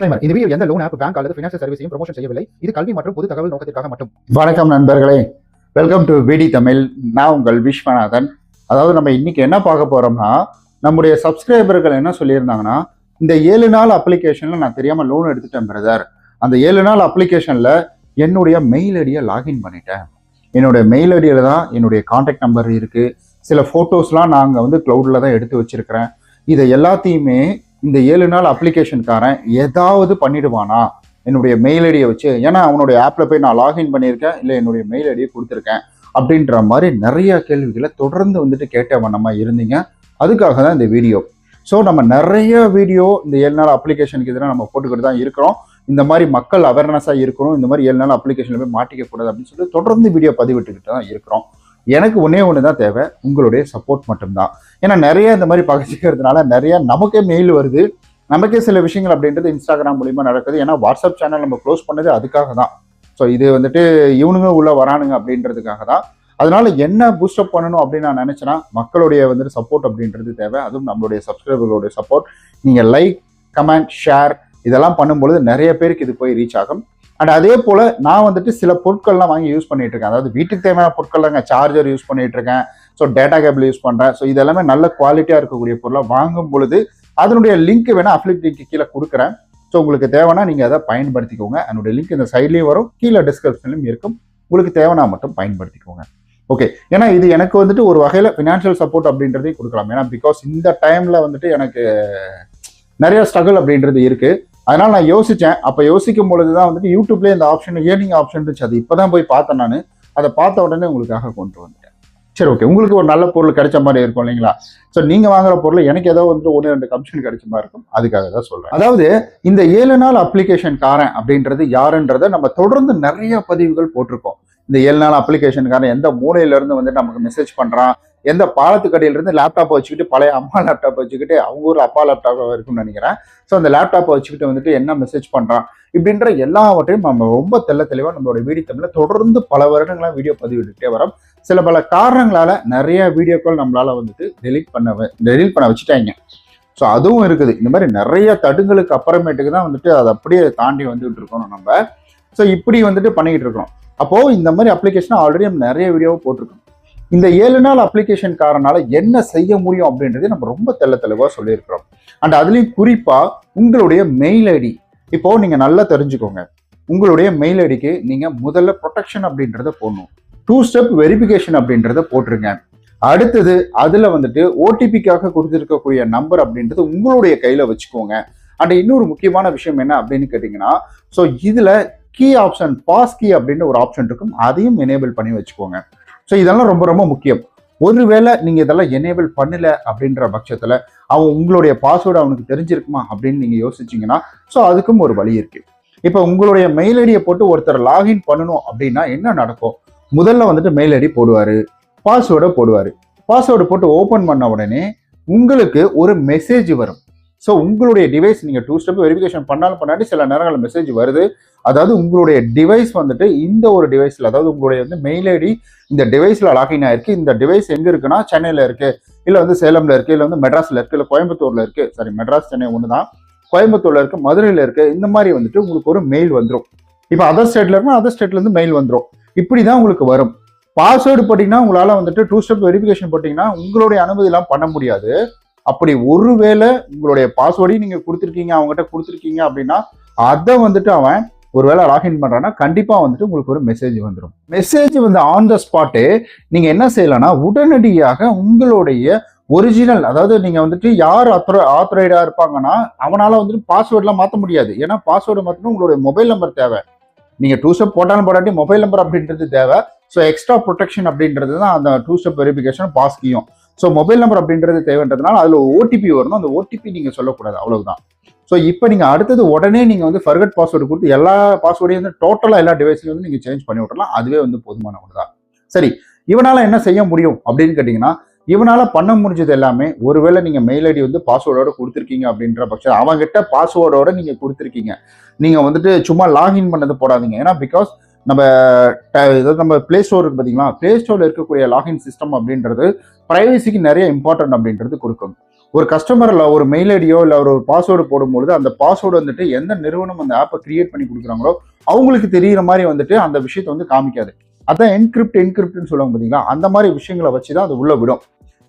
Disclaimer. இந்த video எந்த loan app bank அல்லது ஃபினான்ஷியல் சர்வீஸையும் ப்ரொமோஷன் செய்யவில்லை. இது கல்வி மற்றும் பொது தகவல் நோக்கத்திற்காக மட்டும். வணக்கம் நண்பர்களே. வெல்கம் டு விடி தமிழ் நான் உங்கள் விஸ்வநாதன். அதாவது நம்ம இன்னைக்கு என்ன பார்க்க போறோம்னா நம்முடைய சப்ஸ்கிரைபர்கள் என்ன சொல்லியிருந்தாங்கன்னா இந்த ஏழு நாள் அப்ளிகேஷன்ல நான் தெரியாம லோன் எடுத்துட்டேன் பிரதர் அந்த ஏழு நாள் அப்ளிகேஷன்ல என்னுடைய மெயில் ஐடியை லாகின் பண்ணிட்டேன். என்னுடைய மெயில் ஐடியில தான் என்னுடைய காண்டாக்ட் நம்பர் இருக்கு. சில போட்டோஸ்லாம் நாங்கள் வந்து க்ளவுடில் தான் எடுத்து வச்சிருக்கிறேன். இதை எல்லாத்தையுமே இந்த ஏழு நாள் அப்ளிகேஷன்காரன் ஏதாவது பண்ணிடுவானா? என்னுடைய மெயில் ஐடியை வச்சு ஏன்னா அவனுடைய ஆப்பில் போய் நான் லாகின் பண்ணியிருக்கேன் இல்லை என்னுடைய மெயில் ஐடியை கொடுத்துருக்கேன் அப்படின்ற மாதிரி நிறைய கேள்விகளை தொடர்ந்து வந்துட்டு கேட்ட வண்ணமாக இருந்தீங்க. அதுக்காக தான் இந்த வீடியோ ஸோ நம்ம நிறைய வீடியோ இந்த ஏழு நாள் அப்ளிகேஷனுக்கு எதிராக நம்ம போட்டுக்கிட்டு தான் இருக்கிறோம். இந்த மாதிரி மக்கள் அவேர்னஸாக இருக்கணும் இந்த மாதிரி ஏழு நாள் அப்ளிகேஷனில் போய் மாட்டிக்க கூடாது அப்படின்னு சொல்லிட்டு தொடர்ந்து வீடியோ பதிவிட்டுக்கிட்டு தான் இருக்கிறோம். எனக்கு ஒன்றே ஒன்று தான் தேவை. உங்களுடைய சப்போர்ட் மட்டும்தான். ஏன்னா நிறைய இந்த மாதிரி பகிர்ச்சிக்கிறதுனால நிறைய நமக்கே மெயில் வருது. நமக்கே சில விஷயங்கள் அப்படின்றது இன்ஸ்டாகிராம் மூலியமாக நடக்குது. ஏன்னா வாட்ஸ்அப் சேனல் நம்ம க்ளோஸ் பண்ணது அதுக்காக தான் ஸோ இது வந்துட்டு இவனுங்க உள்ளே வரானுங்க அப்படின்றதுக்காக தான். அதனால என்ன பூஸ்டப் பண்ணணும் அப்படின்னு நான் நினச்சேன்னா மக்களுடைய வந்துட்டு சப்போர்ட் அப்படின்றது தேவை. அதுவும் நம்மளுடைய சப்ஸ்கிரைபர்களுடைய சப்போர்ட் நீங்கள் லைக் கமெண்ட் ஷேர் இதெல்லாம் பண்ணும்பொழுது நிறைய பேருக்கு இது போய் ரீச் ஆகும். அண்ட் அதே போல் நான் வந்துட்டு சில பொருட்கள்லாம் வாங்கி யூஸ் பண்ணிட்டு இருக்கேன் அதாவது வீட்டுக்கு தேவையான பொருட்கள்லாங்க சார்ஜர் யூஸ் பண்ணிட்டு இருக்கேன் ஸோ டேட்டா கேபிள் யூஸ் பண்ணுறேன் ஸோ இதெல்லாமே நல்ல குவாலிட்டியாக இருக்கக்கூடிய பொருளாக வாங்கும் பொழுது அதனுடைய லிங்க் வேணால் அஃபிலிட் லிங்க் கீழே கொடுக்குறேன். ஸோ உங்களுக்கு தேவைன்னா நீங்கள் அதை பயன்படுத்திக்கோங்க. அதனுடைய லிங்க் இந்த சைட்லேயும் வரும். கீழே டிஸ்கிரிப்ஷன்லையும் இருக்கும். உங்களுக்கு தேவைன்னா மட்டும் பயன்படுத்திக்கோங்க. ஓகே ஏன்னா இது எனக்கு வந்துட்டு ஒரு வகையில் ஃபினான்ஷியல் சப்போர்ட் அப்படின்றதையும் கொடுக்கலாம். ஏன்னா பிகாஸ் இந்த டைமில் வந்துட்டு எனக்கு நிறைய ஸ்ட்ரகிள் அப்படின்றது இருக்குது அதனால நான் யோசித்தேன் அப்போ யோசிக்கும் பொழுது தான் வந்துட்டு யூடியூப்லேயே இந்த ஆப்ஷன் ஏர்னிங் ஆப்ஷன் இருந்துச்சு. அது இப்போ தான் போய் பார்த்தேன் நான். அதை பார்த்த உடனே உங்களுக்காக கொண்டு வந்துட்டேன். சரி ஓகே உங்களுக்கு ஒரு நல்ல பொருள் கிடைச்ச மாதிரி இருக்கும் இல்லைங்களா? ஸோ நீங்கள் வாங்குற பொருள் எனக்கு ஏதோ வந்து ஒன்று ரெண்டு கமிஷன் கிடைச்ச மாதிரி இருக்கும். அதுக்காக தான் சொல்கிறேன் அதாவது இந்த ஏழு நாள் அப்ளிகேஷன் காரன் அப்படின்றது யாருன்றதை நம்ம தொடர்ந்து நிறைய பதிவுகள் போட்டிருக்கோம். இந்த ஏழு நாள் அப்ளிகேஷனுக்காரன் எந்த மூலையிலேருந்து வந்து நமக்கு மெசேஜ் பண்ணுறான் எந்த பாலத்துக்கடியில இருந்து லேப்டாப்பை வச்சுக்கிட்டு பழைய அம்மா லேப்டாப் வச்சுக்கிட்டு அவங்க ஊர் அப்பா லேப்டாப் இருக்கும்னு நினைக்கிறேன். ஸோ அந்த லேப்டாப்பை வச்சுக்கிட்டு வந்துட்டு என்ன மெசேஜ் பண்றான் இப்படின்ற எல்லாவற்றையும் நம்ம ரொம்ப தெள்ள தெளிவாக நம்மளோட வீடியோ தமிழில் தொடர்ந்து பல வருடங்களாக வீடியோ பதிவிட்டுகிட்டே வரோம். சில பல காரணங்களால நிறைய வீடியோக்கள் நம்மளால வந்துட்டு டெலீட் பண்ண டெலீட் பண்ண வச்சுட்டாங்க. ஸோ அதுவும் இருக்குது. இந்த மாதிரி நிறைய தடுங்களுக்கு அப்புறமேட்டுக்கு தான் வந்துட்டு அதை அப்படியே தாண்டி வந்துகிட்டு இருக்கணும் நம்ம. ஸோ இப்படி வந்துட்டு பண்ணிக்கிட்டு இருக்கோம் அப்போது இந்த மாதிரி அப்ளிகேஷன் ஆல்ரெடி நம்ம நிறைய வீடியோவை போட்டிருக்கோம். இந்த ஏழு நாள் அப்ளிகேஷன் காரனால என்ன செய்ய முடியும் அப்படின்றதே நம்ம ரொம்ப தெள்ள தெளிவாக சொல்லியிருக்கிறோம். அண்ட் அதுலேயும் குறிப்பாக உங்களுடைய மெயில் ஐடி இப்போ நீங்கள் நல்லா தெரிஞ்சுக்கோங்க. உங்களுடைய மெயில் ஐடிக்கு நீங்கள் முதல்ல ப்ரொடெக்ஷன் அப்படின்றத போடணும். டூ ஸ்டெப் வெரிஃபிகேஷன் அப்படின்றத போட்டிருங்க. அடுத்தது அதில் வந்துட்டு ஓடிபிக்காக கொடுத்துருக்கக்கூடிய நம்பர் அப்படின்றது உங்களுடைய கையில் வச்சுக்கோங்க. அண்ட் இன்னொரு முக்கியமான விஷயம் என்ன அப்படின்னு கேட்டிங்கன்னா ஸோ இதில் கீ ஆப்ஷன் பாஸ் கீ அப்படின்னு ஒரு ஆப்ஷன் இருக்கும். அதையும் எனேபிள் பண்ணி வச்சுக்கோங்க. ஸோ இதெல்லாம் ரொம்ப ரொம்ப முக்கியம். ஒருவேளை நீங்கள் இதெல்லாம் எனேபிள் பண்ணல அப்படின்ற பட்சத்தில் அவன் உங்களுடைய பாஸ்வேர்டு அவனுக்கு தெரிஞ்சிருக்குமா அப்படின்னு நீங்கள் யோசிச்சீங்கன்னா ஸோ அதுக்கும் ஒரு வழி இருக்குது இப்போ உங்களுடைய மெயில் ஐடியை போட்டு ஒருத்தர் லாகின் பண்ணணும் அப்படின்னா என்ன நடக்கும்? முதல்ல வந்துட்டு மெயில் ஐடி போடுவார் பாஸ்வேர்டை போடுவார். பாஸ்வேர்டு போட்டு ஓப்பன் பண்ண உடனே உங்களுக்கு ஒரு மெசேஜ் வரும். ஸோ உங்களுடைய டிவைஸ் நீங்கள் டூ ஸ்டெப் வெரிஃபிகேஷன் பண்ணாலும் பண்ணாட்டி சில நேரங்களில் மெசேஜ் வருது. அதாவது உங்களுடைய டிவைஸ் வந்துட்டு இந்த ஒரு டிவைஸில் அதாவது உங்களுடைய வந்து மெயில் ஐடி இந்த டிவைஸில் லாகின் ஆயிருக்கு. இந்த டிவைஸ் எங்கே இருக்குன்னா சென்னையில் இருக்குது இல்லை வந்து சேலமில் இருக்குது இல்லை வந்து மெட்ராஸில் இருக்குது இல்லை கோயம்புத்தூரில் இருக்குது சாரி மெட்ராஸ் சென்னை ஒன்று தான் கோயம்புத்தூரில் இருக்குது மதுரையில் இருக்குது இந்த மாதிரி வந்துட்டு உங்களுக்கு ஒரு மெயில் வந்துடும் இப்போ அதர் ஸ்டேட்டில் இருக்குன்னா அதர் ஸ்டேட்லேருந்து மெயில் வந்துடும் இப்படி தான் உங்களுக்கு வரும். பாஸ்வேர்டு பார்த்தீங்கன்னா உங்களால் வந்துட்டு டூ ஸ்டெப் வெரிஃபிகேஷன் பார்த்தீங்கன்னா உங்களுடைய அனுமதி எல்லாம் பண்ண முடியாது. அப்படி ஒருவேளை உங்களுடைய பாஸ்வேர்டையும் நீங்க கொடுத்துருக்கீங்க அவங்ககிட்ட கொடுத்துருக்கீங்க அப்படின்னா அதை வந்துட்டு அவன் ஒருவேளை லாகின் பண்றான்னா கண்டிப்பா வந்துட்டு உங்களுக்கு ஒரு மெசேஜ் வந்துடும் மெசேஜ் வந்து ஆன் த ஸ்பாட்டு நீங்க என்ன செய்யலாம்னா உடனடியாக உங்களுடைய ஒரிஜினல் அதாவது நீங்க வந்துட்டு யார் ஆத்தர ஆத்தரைடா இருப்பாங்கன்னா அவனால வந்துட்டு பாஸ்வேர்ட்லாம் மாற்ற முடியாது. ஏன்னா பாஸ்வேர்டு மாற்றணும் உங்களுடைய மொபைல் நம்பர் தேவை. நீங்க டூ ஸ்டெப் போட்டாலும் போடாட்டி மொபைல் நம்பர் அப்படின்றது தேவை. ஸோ எக்ஸ்ட்ரா ப்ரொடெக்ஷன் அப்படின்றது தான் அந்த டூ ஸ்டெப் வெரிஃபிகேஷன் பாஸ்கியும் ஸோ மொபைல் நம்பர் அப்படின்றது தேவைன்றதுனால அதில் ஓடிபி வரணும். அந்த ஓடிபி நீங்க சொல்லக்கூடாது. அவ்வளவுதான். ஸோ இப்போ நீங்க அடுத்தது உடனே நீங்க வந்து ஃபர்கட் பாஸ்வேர்டு கொடுத்து எல்லா பாஸ்வேர்டையும் வந்து டோட்டலா எல்லா டிவைஸ்லையும் வந்து நீங்க சேஞ்ச் பண்ணி விடலாம் அதுவே வந்து போதுமான ஒன்று தான் சரி இவனால என்ன செய்ய முடியும் அப்படின்னு கேட்டிங்கன்னா இவனால பண்ண முடிஞ்சது எல்லாமே ஒருவேளை நீங்க மெயில் ஐடி வந்து பாஸ்வேர்டோட கொடுத்துருக்கீங்க அப்படின்ற பட்சம் அவங்ககிட்ட பாஸ்வேர்டோட நீங்க கொடுத்துருக்கீங்க. நீங்க வந்துட்டு சும்மா லாகின் பண்ணது போடாதீங்க. ஏன்னா பிகாஸ் நம்ம இதாவது நம்ம பிளே ஸ்டோர் இருக்கு பார்த்தீங்களா பிளே ஸ்டோரில் இருக்கக்கூடிய லாகின் சிஸ்டம் அப்படின்றது ப்ரைவசிக்கு நிறைய இம்பார்ட்டன்ட் அப்படின்றது கொடுக்கும். ஒரு கஸ்டமரில் ஒரு மெயில் ஐடியோ இல்லை ஒரு பாஸ்வேர்டு போடும்பொழுது அந்த பாஸ்வேர்டு வந்துட்டு எந்த நிறுவனம் அந்த ஆப்பை கிரியேட் பண்ணி கொடுக்குறாங்களோ அவங்களுக்கு தெரிகிற மாதிரி வந்துட்டு அந்த விஷயத்தை வந்து காமிக்காது. அதான் என்கிரிப்ட் என்கிரிப்ட்னு சொல்லுவாங்க பார்த்தீங்களா அந்த மாதிரி விஷயங்களை வச்சு தான் அது உள்ள விடும்.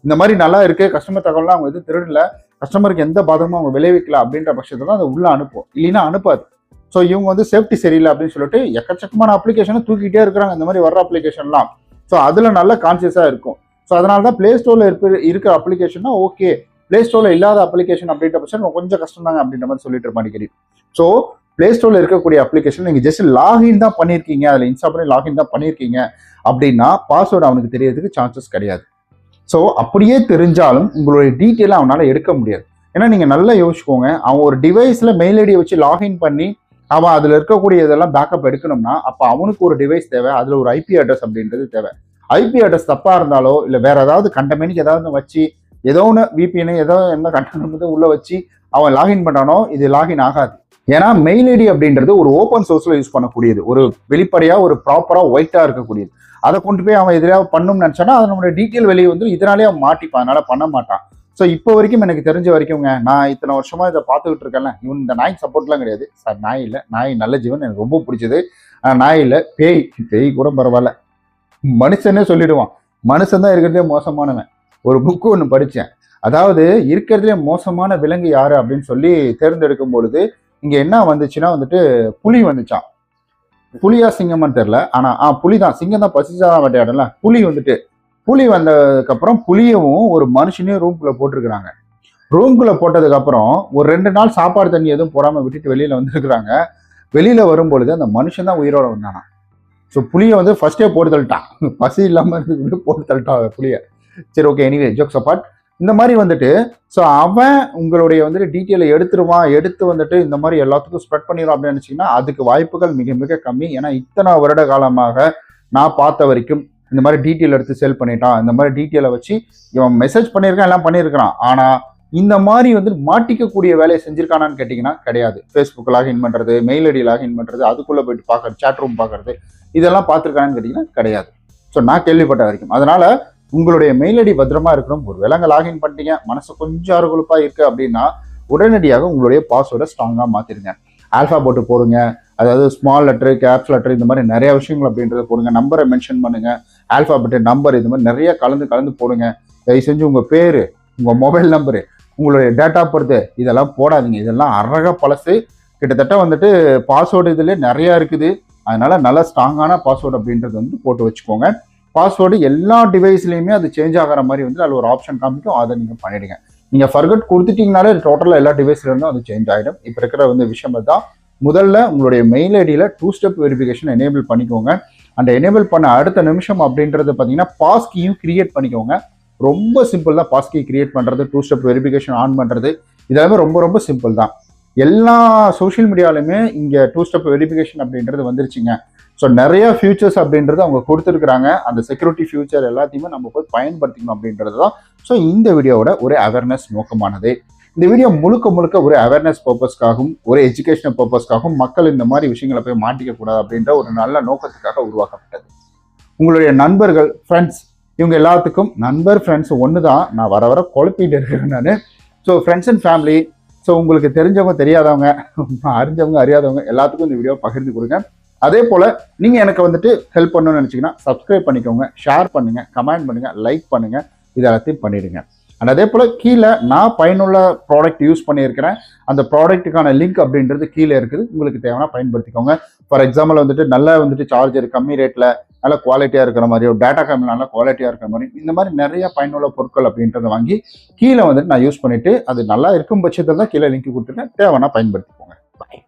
இந்த மாதிரி நல்லா இருக்குது கஸ்டமர் தகவலாம் அவங்க எதுவும் திருடல கஸ்டமருக்கு எந்த பாதகமும் அவங்க விளைவிக்கல அப்படின்ற பட்சத்தில் தான் அதை உள்ளே அனுப்பும். இல்லைன்னா அனுப்பாது. ஸோ இவங்க வந்து சேஃப்டி சரியில்லை அப்படின்னு சொல்லிட்டு எக்கச்சக்கமான அப்ளிகேஷனை தூக்கிட்டே இருக்கிறாங்க. இந்த மாதிரி வர்ற அப்ளிகேஷன்லாம் ஸோ அதில் நல்ல கான்சியஸாக இருக்கும். ஸோ அதனால தான் ப்ளே ஸ்டோரில் இருக்க இருக்கிற அப்ளிகேஷன்னா ஓகே ப்ளே ஸ்டோரில் இல்லாத அப்ளிகேஷன் அப்படின்ற பட்சம் கொஞ்சம் கஷ்டம் தாங்க அப்படின்ற மாதிரி சொல்லிட்டு இருப்பாங்க அடிக்கடி. ஸோ ப்ளே ஸ்டோரில் இருக்கக்கூடிய அப்ளிகேஷன் நீங்கள் ஜஸ்ட் லாகின் தான் பண்ணியிருக்கீங்க. அதில் இன்ஸ்டா பண்ணி லாகின் தான் பண்ணியிருக்கீங்க. அப்படின்னா பாஸ்வேர்டு அவனுக்கு தெரியறதுக்கு சான்சஸ் கிடையாது. ஸோ அப்படியே தெரிஞ்சாலும் உங்களுடைய டீட்டெயிலை அவனால் எடுக்க முடியாது. ஏன்னா நீங்கள் நல்லா யோசிச்சுக்கோங்க. அவன் ஒரு டிவைஸில் மெயில் ஐடியை வச்சு லாகின் பண்ணி அவன் அதில் இருக்கக்கூடிய இதெல்லாம் பேக்கப் எடுக்கணும்னா அப்போ அவனுக்கு ஒரு டிவைஸ் தேவை அதில் ஒரு ஐபி அட்ரஸ் அப்படின்றது தேவை. ஐபி அட்ரஸ் தப்பாக இருந்தாலோ இல்லை வேற ஏதாவது கண்டமேனிக்கு ஏதாவது வச்சு ஏதோ ஒன்று விபிஎன் ஏதோ என்ன கண்டனம் உள்ளே வச்சு அவன் லாகின் பண்ணானோ இது லாகின் ஆகாது. ஏன்னா மெயில் ஐடி அப்படின்றது ஒரு ஓப்பன் சோர்ஸில் யூஸ் பண்ணக்கூடியது. ஒரு வெளிப்படையாக ஒரு ப்ராப்பராக ஒயிட்டாக இருக்கக்கூடியது. அதை கொண்டு போய் அவன் எதிராக பண்ணணும்னு நினச்சானா அதனுடைய நம்மளுடைய டீட்டெயில் வெளியே வந்து இதனாலே அவன் மாட்டிப்பான். அதனால் பண்ண மாட்டான். ஸோ இப்போ வரைக்கும் எனக்கு தெரிஞ்ச வரைக்கும்ங்க நான் இத்தனை வருஷமா இதை பார்த்துக்கிட்டு இருக்கேன்ல. இவன் இந்த நாய் சப்போர்ட்லாம் கிடையாது. சார் நாய் இல்லை. நாய் நல்ல ஜீவன் எனக்கு ரொம்ப பிடிச்சது. நாய் இல்லை. பேய் பேய் கூட பரவாயில்ல. மனுஷனே சொல்லிடுவான். மனுஷன் தான் இருக்கிறதே மோசமானவன். ஒரு புக்கு ஒன்று படித்தேன் அதாவது இருக்கிறதுலே மோசமான விலங்கு யாரு அப்படின்னு சொல்லி தேர்ந்தெடுக்கும் பொழுது இங்கே என்ன வந்துச்சுன்னா வந்துட்டு புலி வந்துச்சான் புலியா சிங்கம்னு தெரில ஆனால் ஆ புலி தான் சிங்கம் தான் பசிச்சாதான் வேட்டையாடல புலி வந்துட்டு புலி வந்ததுக்கப்புறம் புளியவும் ஒரு மனுஷனையும் ரூம்குள்ளே போட்டிருக்கிறாங்க. ரூம்குள்ளே போட்டதுக்கப்புறம் ஒரு ரெண்டு நாள் சாப்பாடு தண்ணி எதுவும் போடாமல் விட்டுட்டு வெளியில் வந்துருக்குறாங்க. வெளியில் வரும்பொழுது அந்த மனுஷன் தான் உயிரோட வந்தானா? ஸோ புளியை வந்து ஃபஸ்ட்டே போட்டு தள்ளிட்டான். பசி இல்லாமல் இருந்து போட்டு தள்ளிட்டான் புளியை. சரி ஓகே எனிவே ஜோக்ஸ் அப்பாட் இந்த மாதிரி வந்துட்டு ஸோ அவன் உங்களுடைய வந்துட்டு டீட்டெயிலை எடுத்துருவான் எடுத்து வந்துட்டு இந்த மாதிரி எல்லாத்துக்கும் ஸ்ப்ரெட் பண்ணிடும் அப்படின்னு நினச்சிங்கன்னா அதுக்கு வாய்ப்புகள் மிக மிக கம்மி. ஏன்னா இத்தனை வருட காலமாக நான் பார்த்த வரைக்கும் இந்த மாதிரி டீட்டெயில் எடுத்து செல் பண்ணிட்டான். இந்த மாதிரி டீட்டெயிலை வச்சு இவன் மெசேஜ் பண்ணியிருக்கான் எல்லாம் பண்ணியிருக்கிறான். ஆனால் இந்த மாதிரி வந்து மாட்டிக்கக்கூடிய வேலையை செஞ்சிருக்கானான்னு கேட்டிங்கன்னா கிடையாது. ஃபேஸ்புக்கில் லாகின் பண்ணுறது மெயில் ஐடி லாகின் பண்ணுறது அதுக்குள்ளே போயிட்டு பார்க்குறது சேட் ரூம் பார்க்குறது இதெல்லாம் பார்த்துருக்கானான்னு கேட்டிங்கன்னா கிடையாது. ஸோ நான் கேள்விப்பட்ட வரைக்கும். அதனால் உங்களுடைய மெயில் ஐடி பத்திரமா இருக்கணும். ஒரு விலங்க லாகின் பண்ணிட்டீங்க மனசு கொஞ்சம் அருகுழுப்பா இருக்குது அப்படின்னா உடனடியாக உங்களுடைய பாஸ்வேர்டை ஸ்ட்ராங்காக மாற்றிருங்க ஆல்ஃபா போட்டு போடுங்க. அதாவது ஸ்மால் லெட்ரு கேப்ஸ் லெட்ரு இந்த மாதிரி நிறைய விஷயங்கள் அப்படின்றத போடுங்க. நம்பரை மென்ஷன் பண்ணுங்க. ஆல்ஃபாபெட் நம்பர் இந்த மாதிரி நிறைய கலந்து கலந்து போடுங்க. தயவு செஞ்சு உங்க பேரு உங்க மொபைல் நம்பரு உங்களுடைய டேட்டா பர்த்து இதெல்லாம் போடாதீங்க. இதெல்லாம் அழகாக பழசு. கிட்டத்தட்ட வந்துட்டு பாஸ்வேர்டு இதுல நிறைய இருக்குது. அதனால நல்ல ஸ்ட்ராங்கான பாஸ்வேர்டு அப்படின்றது வந்து போட்டு வச்சுக்கோங்க. பாஸ்வேர்டு எல்லா டிவைஸ்லையுமே அது சேஞ்ச் ஆகிற மாதிரி வந்து அதில் ஒரு ஆப்ஷன் காமிக்கும். அதை நீங்கள் பண்ணிடுங்க. நீங்கள் ஃபர்கட் கொடுத்துட்டீங்கனாலே டோட்டலாக எல்லா டிவைஸ்லேருந்தும் அது சேஞ்ச் ஆகிடும் இப்போ இருக்கிற வந்து விஷயம் தான் முதல்ல உங்களுடைய மெயில் ஐடியில் டூ ஸ்டெப் வெரிஃபிகேஷன் எனேபிள் பண்ணிக்கோங்க. அந்த எனேபிள் பண்ண அடுத்த நிமிஷம் அப்படின்றது பார்த்தீங்கன்னா பாஸ்கியும் கிரியேட் பண்ணிக்கோங்க. ரொம்ப சிம்பிள் தான் பாஸ்கி கிரியேட் பண்ணுறது டூ ஸ்டெப் வெரிஃபிகேஷன் ஆன் பண்ணுறது இதெல்லாமே ரொம்ப ரொம்ப சிம்பிள் தான். எல்லா சோஷியல் மீடியாலுமே இங்கே டூ ஸ்டெப் வெரிஃபிகேஷன் அப்படின்றது வந்துருச்சுங்க. ஸோ நிறைய ஃபியூச்சர்ஸ் அப்படின்றது அவங்க கொடுத்துருக்குறாங்க. அந்த செக்யூரிட்டி ஃபியூச்சர் எல்லாத்தையுமே நம்ம போய் பயன்படுத்திக்கணும் அப்படின்றது தான் ஸோ இந்த வீடியோவோட ஒரு அவேர்னஸ் நோக்கமானது. இந்த வீடியோ முழுக்க முழுக்க ஒரு அவேர்னஸ் பர்பஸ்க்காகவும் ஒரு எஜுகேஷனல் பர்பஸ்க்காகவும் மக்கள் இந்த மாதிரி விஷயங்களை போய் மாட்டிக்க கூடாது அப்படின்ற ஒரு நல்ல நோக்கத்துக்காக உருவாக்கப்பட்டது. உங்களுடைய நண்பர்கள் ஃப்ரெண்ட்ஸ் இவங்க எல்லாத்துக்கும் நண்பர் ஃப்ரெண்ட்ஸ் ஒன்று தான் நான் வர வர குழப்பிட்டு இருக்கிறேன் நான். So friends and family so உங்களுக்கு தெரிஞ்சவங்க தெரியாதவங்க அறிஞ்சவங்க அறியாதவங்க எல்லாத்துக்கும் இந்த வீடியோ பகிர்ந்து கொடுங்க. அதே போல் நீங்கள் எனக்கு வந்துட்டு ஹெல்ப் பண்ணணும்னு நினச்சிங்கன்னா சப்ஸ்கிரைப் பண்ணிக்கோங்க ஷேர் பண்ணுங்கள் கமெண்ட் பண்ணுங்கள் லைக் பண்ணுங்கள் இது எல்லாத்தையும் பண்ணிவிடுங்க அண்ட் அதே போல் கீழே நான் பயனுள்ள ப்ராடக்ட் யூஸ் பண்ணியிருக்கிறேன். அந்த ப்ராடக்ட்டுக்கான லிங்க் அப்படின்றது கீழே இருக்குது. உங்களுக்கு தேவைன்னா பயன்படுத்திக்கோங்க. ஃபார் எக்ஸாம்பிள் வந்துட்டு நல்லா வந்துட்டு சார்ஜர் கம்மி ரேட்டில் நல்ல குவாலிட்டியாக இருக்கிற மாதிரி ஒரு டேட்டா கம்மி நல்ல குவாலிட்டியாக இருக்கிற மாதிரி இந்த மாதிரி நிறைய பயனுள்ள பொருட்கள் அப்படின்றத வாங்கி கீழே வந்துட்டு நான் யூஸ் பண்ணிவிட்டு அது நல்லா இருக்கும் பட்சத்தில் தான் கீழே லிங்க் கொடுத்துருக்கேன் தேவைன்னா பயன்படுத்திக்கோங்க. பாய்